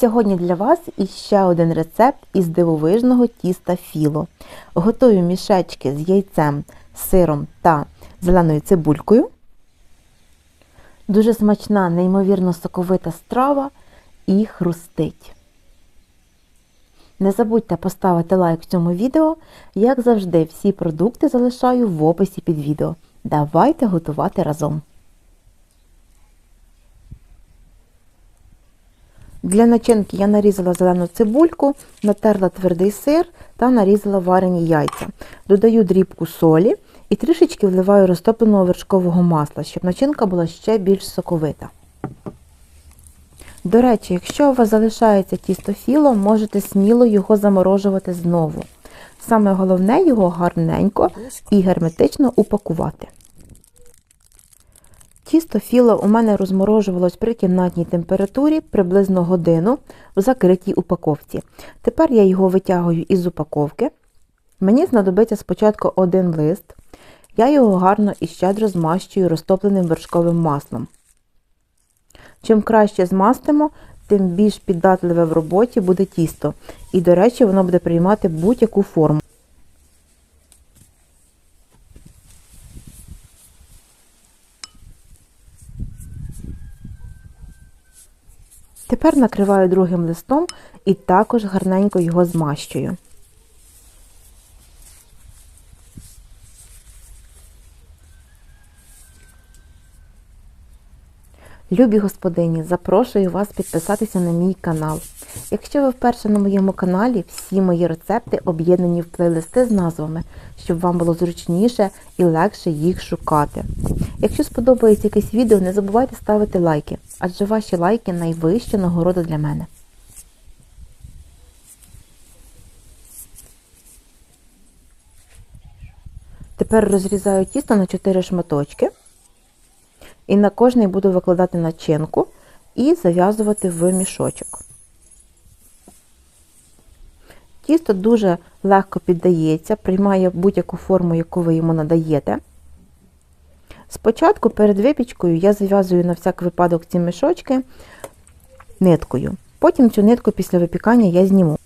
Сьогодні для вас іще один рецепт із дивовижного тіста філо. Готую мішечки з яйцем, сиром та зеленою цибулькою. Дуже смачна, неймовірно соковита страва і хрустить. Не забудьте поставити лайк цьому відео. Як завжди, всі продукти залишаю в описі під відео. Давайте готувати разом. Для начинки я нарізала зелену цибульку, натерла твердий сир та нарізала варені яйця. Додаю дрібку солі і трішечки вливаю розтопленого вершкового масла, щоб начинка була ще більш соковита. До речі, якщо у вас залишається тісто філо, можете сміло його заморожувати знову. Саме головне його гарненько і герметично упакувати. Тісто філо у мене розморожувалось при кімнатній температурі приблизно годину в закритій упаковці. Тепер я його витягую із упаковки. Мені знадобиться спочатку один лист. Я його гарно і щедро змащую розтопленим вершковим маслом. Чим краще змастимо, тим більш піддатливе в роботі буде тісто. І, до речі, воно буде приймати будь-яку форму. Тепер накриваю другим листом і також гарненько його змащую. Любі господині, запрошую вас підписатися на мій канал. Якщо ви вперше на моєму каналі, всі мої рецепти об'єднані в плейлисти з назвами, щоб вам було зручніше і легше їх шукати. Якщо сподобається якесь відео, не забувайте ставити лайки, адже ваші лайки найвища нагорода для мене. Тепер розрізаю тісто на 4 шматочки. І на кожний буду викладати начинку і зав'язувати в мішочок. Тісто дуже легко піддається, приймає будь-яку форму, яку ви йому надаєте. Спочатку перед випічкою я зав'язую на всяк випадок ці мішочки ниткою. Потім цю нитку після випікання я зніму.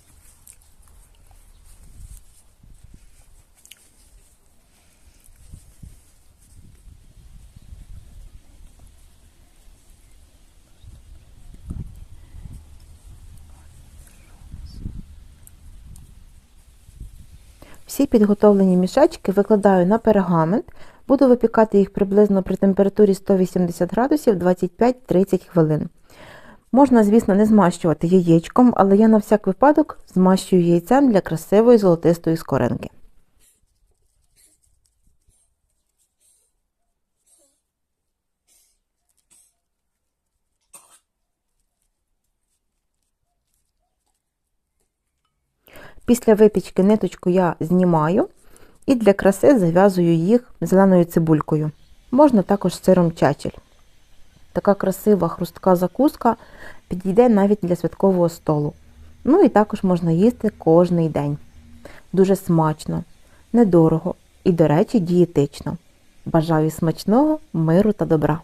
Всі підготовлені мішечки викладаю на пергамент, буду випікати їх приблизно при температурі 180 градусів 25-30 хвилин. Можна, звісно, не змащувати яєчком, але я на всяк випадок змащую яйцем для красивої золотистої скоринки. Після випічки ниточку я знімаю і для краси зав'язую їх зеленою цибулькою. Можна також сиром чачель. Така красива хрустка закуска підійде навіть для святкового столу. Ну і також можна їсти кожний день. Дуже смачно, недорого і, до речі, дієтично. Бажаю смачного, миру та добра!